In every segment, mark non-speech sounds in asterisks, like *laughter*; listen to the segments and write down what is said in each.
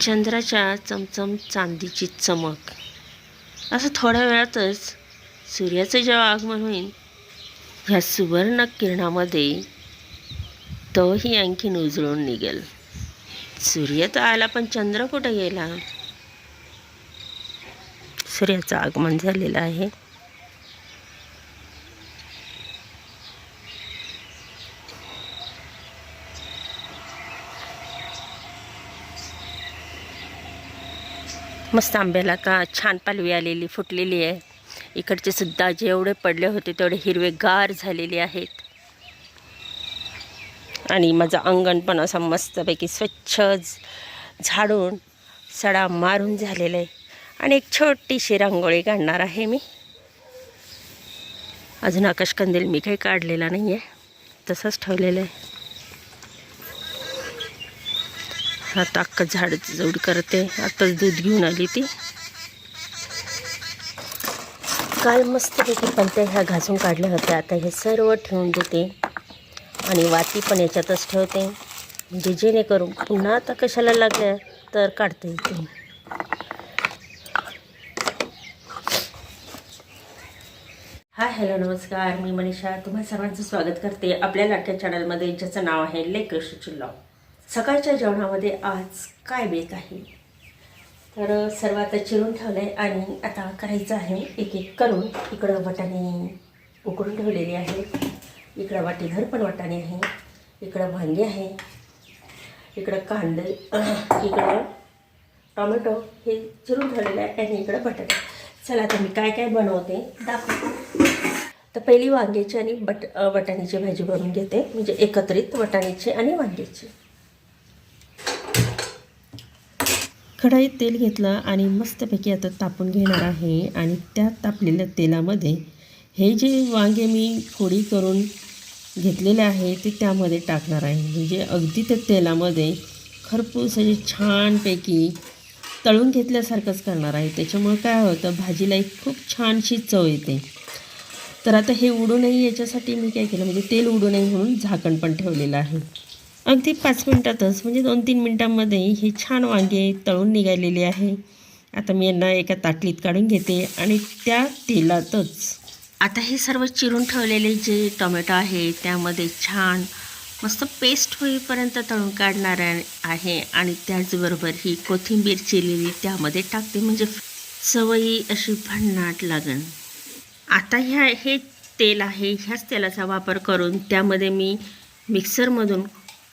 चंद्राच्या चमचम चांदीची चमक. असं थोड्या वेळातच सूर्याचं जेव्हा आगमन होईल ह्या सुवर्ण किरणामध्ये तोही आणखीन उजळून निघेल. सूर्य तर आला पण चंद्र कुठं गेला? सूर्याचं आगमन झालेलं आहे. मस्त आंब्याला का छान पालवी आलेली फुटलेली आहे. इकडचे सुद्धा जेवढे पडले होते तेवढे हिरवे गार झालेले आहेत. आणि माझं अंगण पण असं मस्तपैकी स्वच्छ झाडून सडा मारून झालेला आहे. आणि एक छोटीशी रांगोळी काढणार आहे मी. अजून आकाशकंदील मी काही काढलेला नाही आहे तसंच ठेवलेलं आहे. आता अख्खं झाड जोड करते. आताच दूध घेऊन आली ती. काल मस्तपैकी पंत्या ह्या घासून काढल्या होत्या. आता हे सर्व ठेवून देते. आणि वाती पण याच्यातच ठेवते. म्हणजे जेणेकरून पुन्हा आता कशाला लागल्या तर काढता येते हाय हॅलो नमस्कार. मी मनीषा. तुम्हा सर्वांचं स्वागत करते आपल्या लाटक्या चॅनलमध्ये ज्याचं नाव आहे लेकृष्ण चिल्लॉ सकाळच्या जेवणामध्ये आज काय बेत आहे? तर सर्व आता चिरून ठेवलं आहे आणि आता करायचं आहे एक एक करून इकडं वाटाणे उकडून ठेवलेली आहे इकडं वाटीभर पण वाटाणे आहे. इकडं वांगे आहे. इकडं कांदे इकडं टोमॅटो हे चिरून ठेवलेलं आहे आणि इकडं बटाटे. चला आता मी काय काय बनवते दाखवते. तर पहिली वांग्याची आणि बट वाटाण्याची भाजी बनवून घेते. म्हणजे एकत्रित वाटाण्याची आणि वांग्याची. कढईत तेल घेतलं आणि मस्तपैकी आता तापून घेणार आहे. आणि त्या तापलेल्या तेलामध्ये हे जे वांगे मी फोडी करून घेतलेले आहे ते त्यामध्ये टाकणार आहे. म्हणजे अगदी त्या तेलामध्ये खरपूस असे छानपैकी तळून घेतल्यासारखंच करणार आहे. त्याच्यामुळे काय होतं भाजीला एक खूप छानशी चव येते. तर आता हे उडू नये याच्यासाठी मी काय केलं म्हणजे तेल उडू नये म्हणून झाकण पण ठेवलेलं आहे. अगदी पाच मिनटातच म्हणजे दोन तीन मिनटामध्ये हे छान वांगे तळून निघालेले आहे. आता मी यांना एका ताटलीत काढून घेते आणि त्या तेलातच. आता हे सर्व चिरून ठेवलेले जे टोमॅटो आहे त्यामध्ये छान मस्त पेस्ट होईपर्यंत तळून काढणार आहे- आणि त्याचबरोबर ही कोथिंबीर चिरलेली त्यामध्ये टाकते. म्हणजे सवयी अशी भन्नाट लागण. आता ह्या हे तेल आहे ह्याच तेलाचा वापर करून त्यामध्ये मी मिक्सरमधून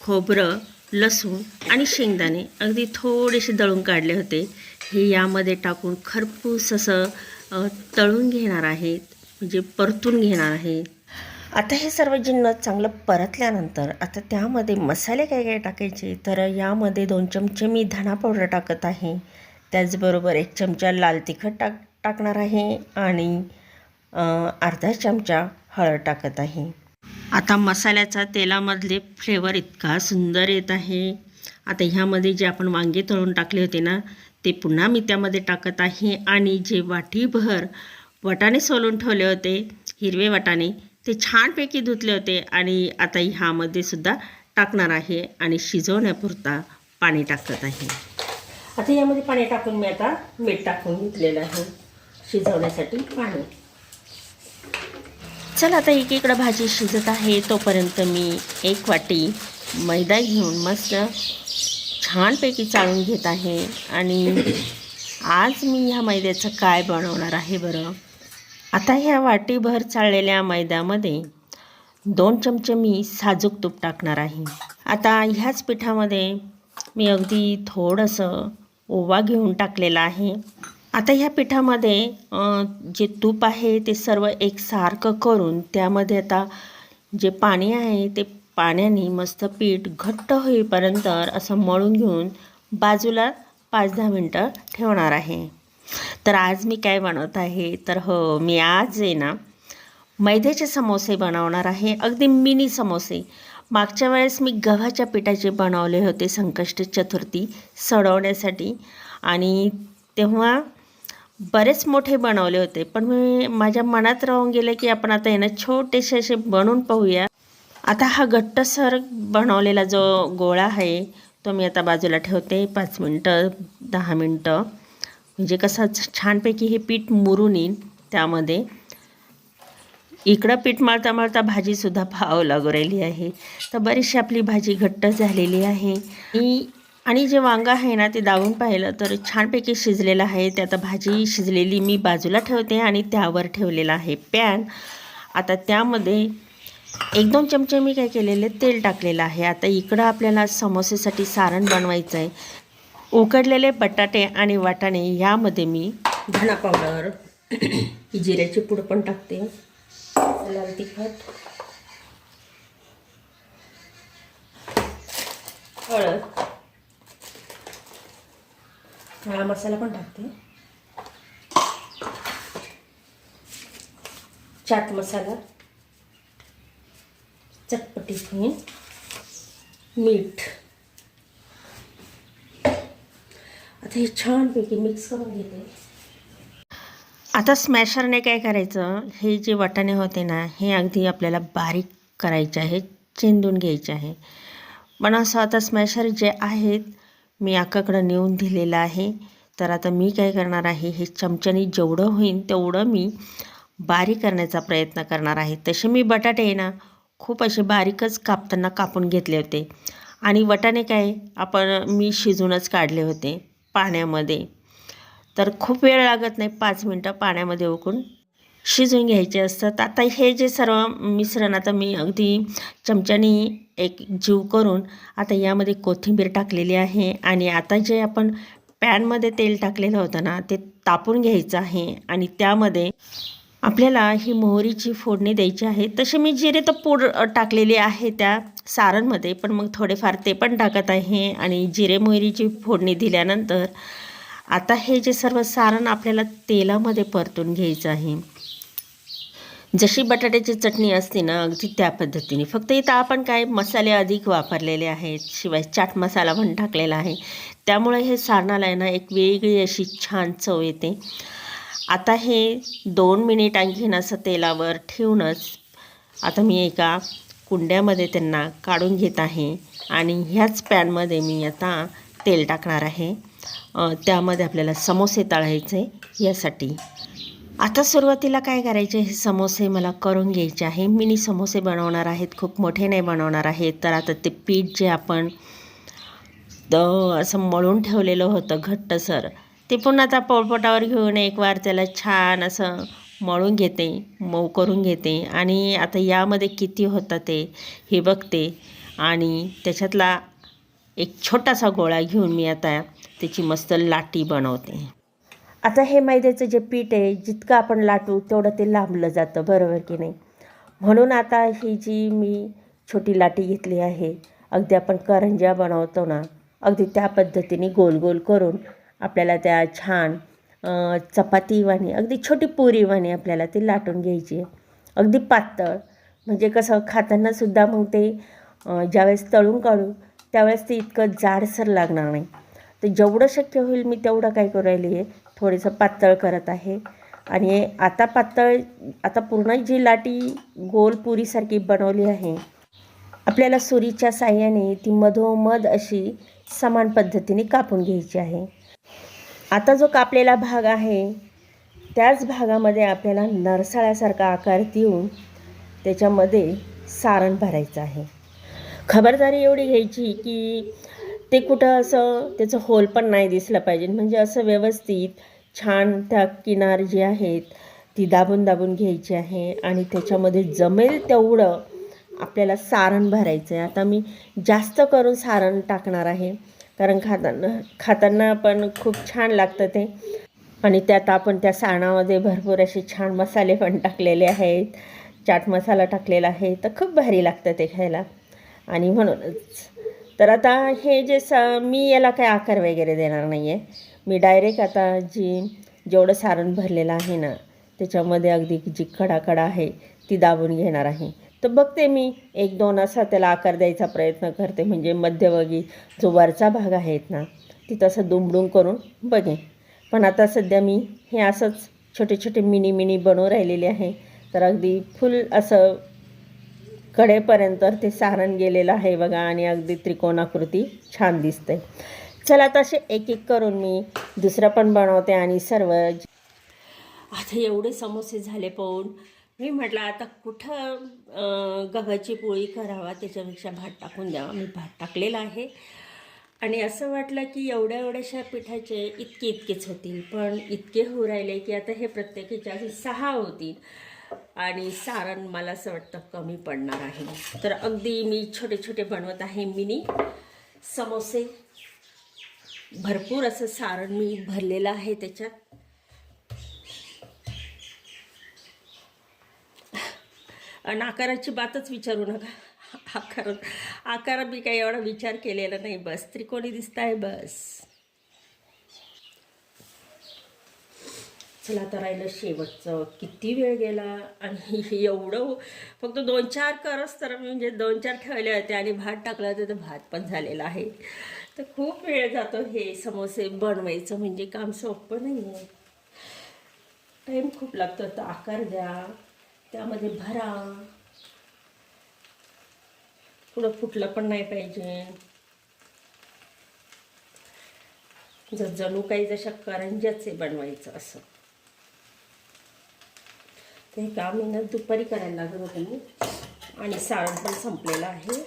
खोबरं लसूण आणि शेंगदाणे अगदी थोडेसे दळून काढले होते. हे यामध्ये टाकून खरपूस असं तळून घेणार आहेत म्हणजे परतून घेणार आहे आता हे सर्व जिन्न चांगलं परतल्यानंतर आता त्यामध्ये मसाले काय काय टाकायचे? तर यामध्ये दोन चमचे मी धणा पावडर टाकत आहे. त्याचबरोबर एक चमचा लाल तिखट टाक टाकणार आहे आणि अर्धा चमचा हळद टाकत आहे. आता मसाल्याचा तेलामधले फ्लेवर इतका सुंदर येत आहे. आता ह्यामध्ये जे आपण वांगे तळून टाकले होते ना ते पुन्हा मी त्यामध्ये टाकत आहे. आणि जे वाटीभर वटाणे सोलून ठेवले होते हिरवे वाटाणे ते छानपैकी धुतले होते. आणि आता ह्यामध्ये सुद्धा टाकणार आहे आणि शिजवण्यापुरता पाणी टाकत आहे. आता यामध्ये पाणी टाकून मी आता मीठ टाकून घेतलेलं आहे. शिजवण्यासाठी पाणी. चला आता एकीकडं भाजी शिजत आहे. तोपर्यंत मी एक वाटी मैदा घेऊन मस्त छानपैकी चाळून घेत आहे. आणि आज मी ह्या मैद्याचं काय बनवणार आहे बरं? आता ह्या वाटीभर चाळलेल्या मैद्यामध्ये दोन चमचे मी साजूक तूप टाकणार आहे. आता ह्याच पिठामध्ये मी अगदी थोडंसं ओवा घेऊन टाकलेला आहे. आता ह्या पिठामध्ये जे तूप आहे ते सर्व एकसारखं करून त्यामध्ये आता जे पाणी आहे ते पाण्याने मस्त पीठ घट्ट होईपर्यंत असं मळून घेऊन बाजूला पाच दहा मिनटं ठेवणार आहे. तर आज मी काय बनवत आहे? तर हो मी आज आहे ना मैद्याचे समोसे बनवणार आहे. अगदी मिनी समोसे. मागच्या वेळेस मी गव्हाच्या पिठाचे बनवले होते संकष्ट चतुर्थी सडवण्यासाठी. आणि तेव्हा बरेच मोठे बनवले होते पण मी माझ्या मनात राहून गेले की आपण आता यानं छोटेसे असे बनवून पाहूया. आता हा घट्टसर बनवलेला जो गोळा आहे तो मी आता बाजूला ठेवते पाच मिनटं दहा मिनटं. म्हणजे कसं छानपैकी हे पीठ मुरून येईन त्यामध्ये. इकडं पीठ मळता मळता भाजीसुद्धा फाव लागू राहिली आहे. तर बरीचशी आपली भाजी घट्ट झालेली आहे. मी आणि जे वांगं आहे ना ते दाबून पाहिलं तर छानपैकी शिजलेलं आहे. ते आता भाजी शिजलेली मी बाजूला ठेवते आणि त्यावर ठेवलेला आहे पॅन. आता त्यामध्ये एक दोन चमचे मी काय केलेले तेल टाकलेलं आहे. आता इकडं आपल्याला समोसेसाठी सारण बनवायचं आहे उकडलेले बटाटे आणि वाटाणे यामध्ये मी धणा पावडर जिऱ्याची पूड पण टाकते. लाल तिखट हळद काळा मसाला पण टाकते. चाट मसाला. चटपटी होईल मीठ. आता हे छानपैकी मिक्स करून घेते. आता स्मॅशरने काय करायचं? हे जे वाटाणे होते ना हे अगदी आपल्याला बारीक करायचे आहे चेंदून घ्यायचे आहे. पण असं आता स्मॅशर जे आहेत मी आकाकडं नेऊन दिलेलं आहे. तर आता मी काय करणार आहे? हे चमच्याने जेवढं होईल तेवढं मी बारीक करण्याचा प्रयत्न करणार आहे. तसे मी बटाटे आहे ना खूप असे बारीकच कापताना कापून घेतले होते. आणि वटाणे काय आपण मी शिजूनच काढले होते पाण्यामध्ये. तर खूप वेळ लागत नाही पाच मिनटं पाण्यामध्ये उकळून शिजून घ्यायचे असतात. आता हे जे सर्व मिश्रण आता मी अगदी चमच्याने एक जीव करून आता यामध्ये कोथिंबीर टाकलेली आहे आणि आता जे आपण पॅनमध्ये तेल टाकलेलं होतं ना ते तापून घ्यायचं आहे आणि त्यामध्ये आपल्याला ही मोहरीची फोडणी द्यायची आहे. तसे मी जिरे तर पूड टाकलेली आहे त्या सारणमध्ये पण मग थोडेफार ते पण टाकत आहे आणि जिरे मोहरीची फोडणी दिल्यानंतर आता हे जे सर्व सारण आपल्याला तेलामध्ये परतून घ्यायचं आहे. जशी बटाट्याची चटणी असते ना अगदी त्या पद्धतीने. फक्त इथं आपण काय मसाले अधिक वापरलेले आहेत शिवाय चाट मसाला पण टाकलेला आहे. त्यामुळे हे सारणाला आहे ना एक वेगळी अशी छान चव येते. आता हे दोन मिनिट आणखीन असं तेलावर ठेवूनच आता मी एका कुंड्यामध्ये त्यांना काढून घेत आहे आणि ह्याच पॅनमध्ये मी आता तेल टाकणार आहे. त्यामध्ये आपल्याला समोसे तळायचे यासाठी. आता सुरुवातीला काय करायचे? हे समोसे मला करून घ्यायचे आहे. मिनी समोसे बनवणार आहेत. खूप मोठे नाही बनवणार आहेत. तर आता ते पीठ जे आपण असं मळून ठेवलेलं होतं घट्टसर ते पुन्हा आता पोळपोटावर घेऊन एक वार त्याला छान असं मळून घेते मऊ करून घेते. आणि आता यामध्ये किती होतं ते हे बघते. आणि त्याच्यातला एक छोटासा गोळा घेऊन मी आता त्याची मस्त लाटी बनवते. आता हे मैद्याचं जे पीठ आहे जितकं आपण लाटू तेवढं ते लांबलं जातं बरोबर की नाही? म्हणून आता ही जी मी छोटी लाटी घेतली आहे अगदी आपण करंज्या बनवतो ना अगदी त्या पद्धतीने गोल गोल करून आपल्याला त्या छान चपातीवाणी अगदी छोटी पुरीवाणी आपल्याला ती लाटून घ्यायची आहे. अगदी पातळ म्हणजे कसं खातानासुद्धा मग ते ज्यावेळेस तळून काढू त्यावेळेस ते इतकं जाडसर लागणार नाही. तर जेवढं शक्य होईल मी तेवढं काय करू राहिली आहे थोडंसं पातळ करत आहे. आणि आता पातळ आता पूर्ण जी लाटी गोल पुरीसारखी बनवली आहे आपल्याला सुरीच्या साह्याने ती मधोमध अशी समान पद्धतीने कापून घ्यायची आहे. आता जो कापलेला भाग आहे त्याच भागामध्ये आपल्याला नरसाळ्यासारखा आकार देऊन त्याच्यामध्ये सारण भरायचं आहे. खबरदारी एवढी घ्यायची की ते कुठं असं त्याचं होल पण नाही दिसलं पाहिजे. म्हणजे असं व्यवस्थित छान त्या किनार जी आहेत ती दाबून दाबून घ्यायची आहे आणि त्याच्यामध्ये जमेल तेवढं आपल्याला सारण भरायचं आहे आता मी जास्त करून सारण टाकणार आहे. कारण खाताना खाताना पण खूप छान लागतं ते. आणि त्यात आपण त्या सारणामध्ये भरपूर असे छान मसाले पण टाकलेले आहेत. चाट मसाला टाकलेला आहे. तर खूप भारी लागतं ते खायला. आणि म्हणूनच तर आता हे जे स मी याला काय आकार वगैरे देणार नाही आहे मी डायरेक्ट आता जी जेवढं सारण भरलेलं आहे ना त्याच्यामध्ये अगदी जी कडाकडा आहे ती दाबून घेणार आहे. तर बघते मी एक दोन असा त्याला आकार द्यायचा प्रयत्न करते. म्हणजे मध्यभागी जो वरचा भाग आहेत ना ती तसं दुमडून करून बघेन. पण आता सध्या मी हे असंच छोटे छोटे मिनी मिनी बनवून राहिलेले आहे. तर अगदी फुल असं कडेपर्यंत ते सारण गेलेलं आहे बघा आणि अगदी त्रिकोणाकृती छान दिसते चला तसे एक एक करून मी दुसरं पण बनवते आणि सर्व आता एवढे समोसे झाले पाहून. मी म्हटलं आता कुठं गव्हाची पोळी करावा त्याच्यापेक्षा भात टाकून द्यावा. मी भात टाकलेला आहे. आणि असं वाटलं की एवढ्या एवढ्याशा पिठाचे इतके इतकेच होतील. पण इतके होऊ राहिले की आता हे प्रत्येकीच्या सहा होतील. आणि सारण मला असं वाटतं कमी पडणार आहे. तर अगदी मी छोटे छोटे बनवत आहे मिनी समोसे. भरपूर असं सारण मी भरलेलं आहे त्याच्यात. आणि आकाराची बातच विचारू नका. आकार आकार मी काही एवढा विचार केलेला नाही बस. त्रिकोणी दिसत आहे बस. चला आता राहिलं शेवटचं. किती वेळ गेला? आणि *laughs* एवढं फक्त दोन चार करच तर म्हणजे दोन चार ठेवले होते आणि भात टाकला होतं तर भात पण झालेला आहे. तर खूप वेळ जातो हे समोसे बनवायचं म्हणजे काम सोपं नाही आहे टाईम खूप लागतो तर आकार द्या त्यामध्ये भरा. पुढं फुटलं पण नाही पाहिजे. जर जणू काही जशा करंजाच बनवायचं असं. ते काम मी ना दुपारी करायला लागत होते मी. आणि सारण पण संपलेलं आहे.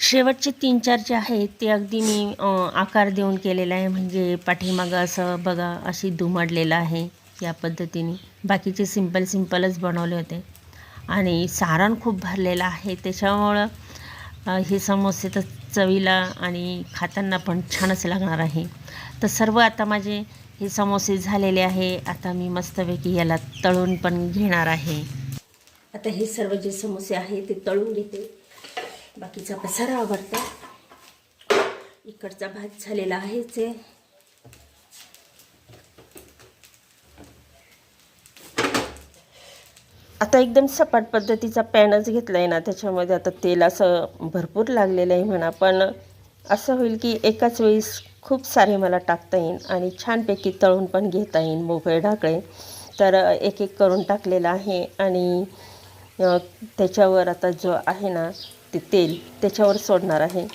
शेवटचे तीन चार जे आहेत ते अगदी मी आकार देऊन केलेलं आहे. म्हणजे पाठीमागं असं बघा अशी दुमडलेलं आहे या पद्धतीने. बाकीचे सिंपल सिंपलच बनवले होते. आणि सारण खूप भरलेलं आहे. त्याच्यामुळं हे समोसे तर चवीला आणि खाताना पण छानच लागणार आहे. तर सर्व आता माझे हे समोसे झालेले आहे. आता मी मस्तपैकी याला तळून पण घेणार आहे. आता हे सर्व जे समोसे आहे ते तळून घेते. बाकीचा पसारा आवडता. इकडचा भात झालेला आहेच आहे आता एकदम सपाट पद्धतीचा पॅनच घेतला आहे ना त्याच्यामध्ये आता तेल असं भरपूर लागलेलं आहे म्हणा पण असं होईल की एकाच वेळेस खूप सारे मला टाकता येईल आणि छानपैकी तळून पण घेता येईल मोकळे ढाकळे. तर एक एक करून टाकलेलं आहे आणि त्याच्यावर आता जो आहे ना ते तेल त्याच्यावर सोडणार आहे.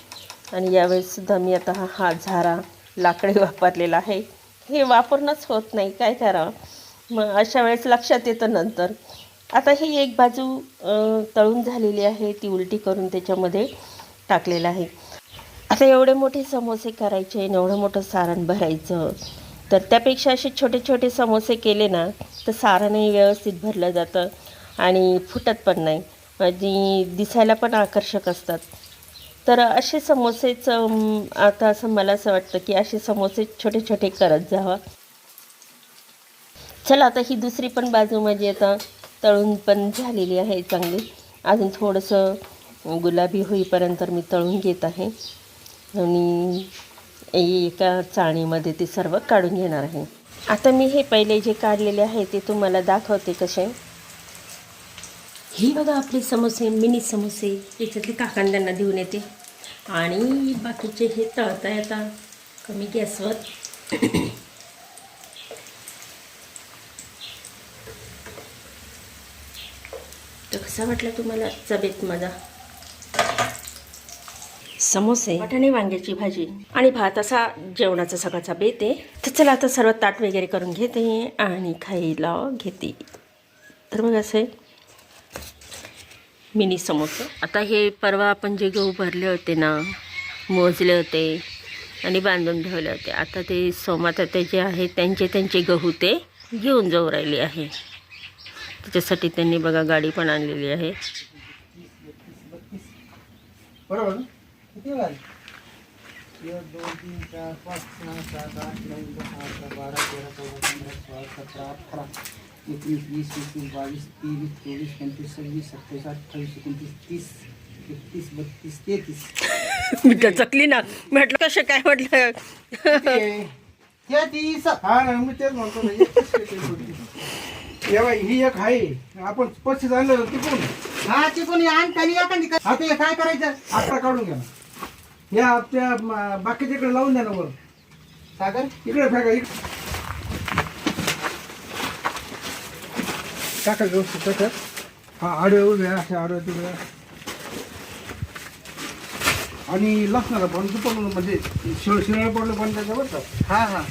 आणि यावेळेससुद्धा मी आता हा हा झारा लाकडी *laughs* वापरलेला आहे. हे वापरणंच होत नाही काय करावं? मग अशा वेळेस लक्षात येतं नंतर. आता ही एक बाजू तळून झालेली आहे ती उलटी करून त्याच्यामध्ये टाकलेलं आहे. आता एवढे मोठे समोसे करायचे आणि एवढं मोठं सारण भरायचं तर त्यापेक्षा असे छोटे छोटे समोसे केले ना तर सारणही व्यवस्थित भरलं जातं आणि फुटत पण नाही. आणि दिसायला पण आकर्षक असतात. तर असे समोसेच आता असं मला असं वाटतं की असे समोसे छोटे छोटे करत जावा. चला आता ही दुसरी पण बाजू माझी आता तळून पण झालेली आहे चांगली. अजून थोडंसं गुलाबी होईपर्यंत मी तळून घेत आहे. आणि एका चाळणीमध्ये ते सर्व काढून घेणार आहे. आता मी हे पहिले जे काढलेले आहे ते तुम्हाला दाखवते कसे. ही बघा आपले समोसे मिनी समोसे. याच्यातले काकांद्यांना देऊन येते. आणि बाकीचे हे तळता येतात कमी गॅसवर. तर कसा वाटला तुम्हाला? चबेत माझा समोसे वाटाणे वांग्याची भाजी. आणि भात असा जेवणाचा सकाळचा बेत आहे. तर चला आता सर्व ताट वगैरे करून घेते आणि खायला घेते. तर मग असे मिनी समोसे. आता हे परवा आपण जे गहू भरले होते ना मोजले होते आणि बांधून ठेवले होते. आता ते सोमात ते जे आहे त्यांचे त्यांचे गहू ते घेऊन जाऊ राहिले आहे. त्याच्यासाठी त्यांनी बघा गाडी पण आणलेली आहे? किती वेळा आली? एक दोन तीन चार पाच सहा सात आठ नऊ दहा अकरा बारा तेरा चौदा पंधरा सोळा सतरा अठरा एकवीस वीस एकवीस बावीस तेवीस चोवीस पंचवीस सव्वीस सत्तावीस अठ्ठावीस एकोणतीस तीस एकतीस बत्तीस तेहतीस. मी तर चकली ना. म्हटलं कसं काय म्हटलं? ते- तेहतीस. हा ना मी तेच म्हणतो ना, एकतीस काहीतरी होती. हे ही एक आहे. आपण पस्तीस आणलं होतं तिकडून हा तिकडून आणताना एखादी आता हे काय करायचं? आता काढून घ्या. ना. या त्या म, बाकीच्या इकडे लावून द्या ना वर सागर? इकडे फेका इकडे टाका व्यवस्थित टाका हा आडवे उभे असे आडवे तुभे आणि लसणाला पण दुपार म्हणजे शिळ शिळ पडलं पण त्याच्या बरं का? हां हां.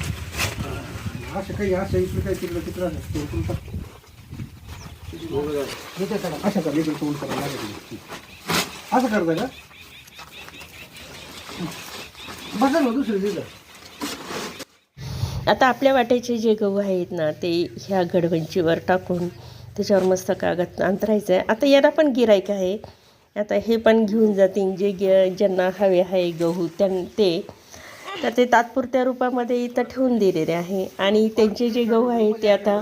असं काही असं इकडे काही तिकडं तिकडं असं ते उकळून टाक. असं कर. इकडे तोंड करा लागेल असं करता का? दुसरं दिलं. आता आपल्या वाट्याचे जे गहू आहेत ना ते ह्या गडवंचीवर टाकून त्याच्यावर मस्त कागद अंतरायचं आहे आता यांना पण गिरायक आहे. आता हे पण घेऊन जातील जे गे ज्यांना हवे आहे गहू त्यां ते. तर ते तात्पुरत्या रूपामध्ये इथं ठेवून दिलेले आहे. आणि त्यांचे जे गहू आहे ते आता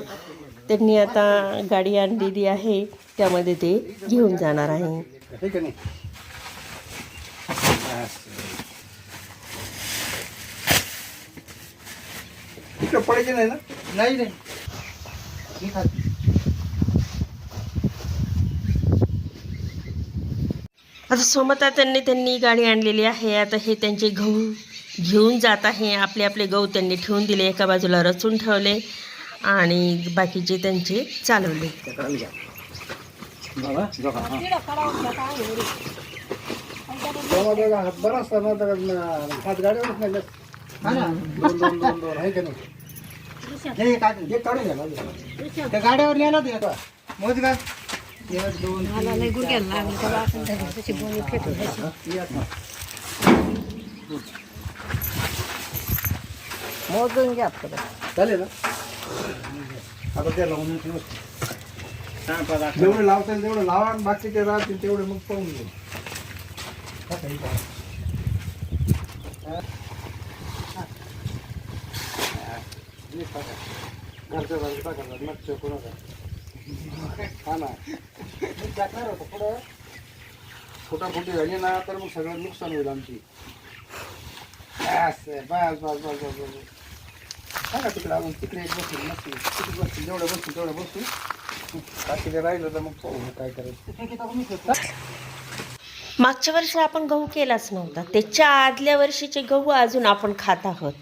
त्यांनी आता गाडी आणलेली आहे. त्यामध्ये ते घेऊन जाणार आहे. इकडं पडायचे नाही ना? नाही नाही. आता सोमता त्यांनी त्यांनी गाडी आणलेली आहे. आता हे त्यांचे गहू घेऊन जात आहे. आपले आपले गहू त्यांनी ठेवून दिले. एका बाजूला रचून ठेवले. आणि बाकीचे त्यांचे चालवले. हात बरा हात गाडीवरच नाही? हे काढ- हे काढून घ्या. त्या गाड्यावर लिहायला दे आता मोज का? एक दोन चार, मोजून घ्या चालेल ना? आता ते लावून ठेवू. जेवढे लावता येईल तेवढं लावा आणि बाकीचे राहतील तेवढे मग पाहून घेऊ हा, काही करा. हा. हा. छोटा टाका. घरच्या टाका. हा ना मी टाकणार होतो पुढं फुटाफुटी झाली ना तर मग सगळं नुकसान होईल आमची असं, बस बस बस बस बस सांगा तिकडे अजून तिकडे एक बसून नसतील तिकडे बसतील जेवढं बसतील तेवढं बसतील बाकीचे राहिलं तर मग पाहू काय करायचं मागच्या वर्षी आपण गहू केलाच नव्हता त्याच्या आदल्या वर्षीचे गहू अजून आपण खात आहोत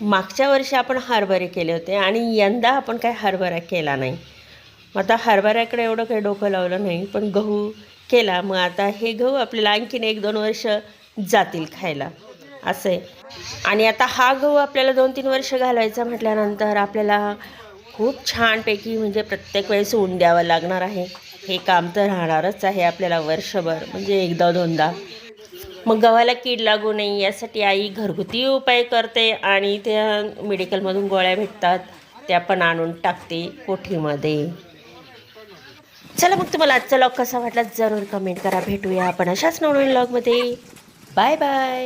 मागच्या वर्षी आपण हरभरे केले होते आणि यंदा आपण काय हरभरा केला नाही. मग आता हरभऱ्याकडे एवढं काही डोकं लावलं नाही पण गहू केला. मग आता हे गहू आपल्याला आणखीन एक दोन वर्ष जातील खायला. असं आहे. आणि आता हा गहू आपल्याला दोन तीन वर्ष घालायचा म्हटल्यानंतर आपल्याला खूप छानपैकी म्हणजे प्रत्येक वेळेस ऊन द्यावं लागणार आहे. हे काम तर राहणारच आहे आपल्याला वर्षभर म्हणजे एकदा दोनदा. मग गव्हाला कीड लागू नये यासाठी आई घरगुती उपाय करते आणि त्या मेडिकलमधून गोळ्या भेटतात त्या पण आणून टाकते कोठीमध्ये. चला मग तुम्हाला आजचा लॉग कसा वाटला जरूर कमेंट करा. भेटूया आपण अशाच नवीन लॉगमध्ये बाय बाय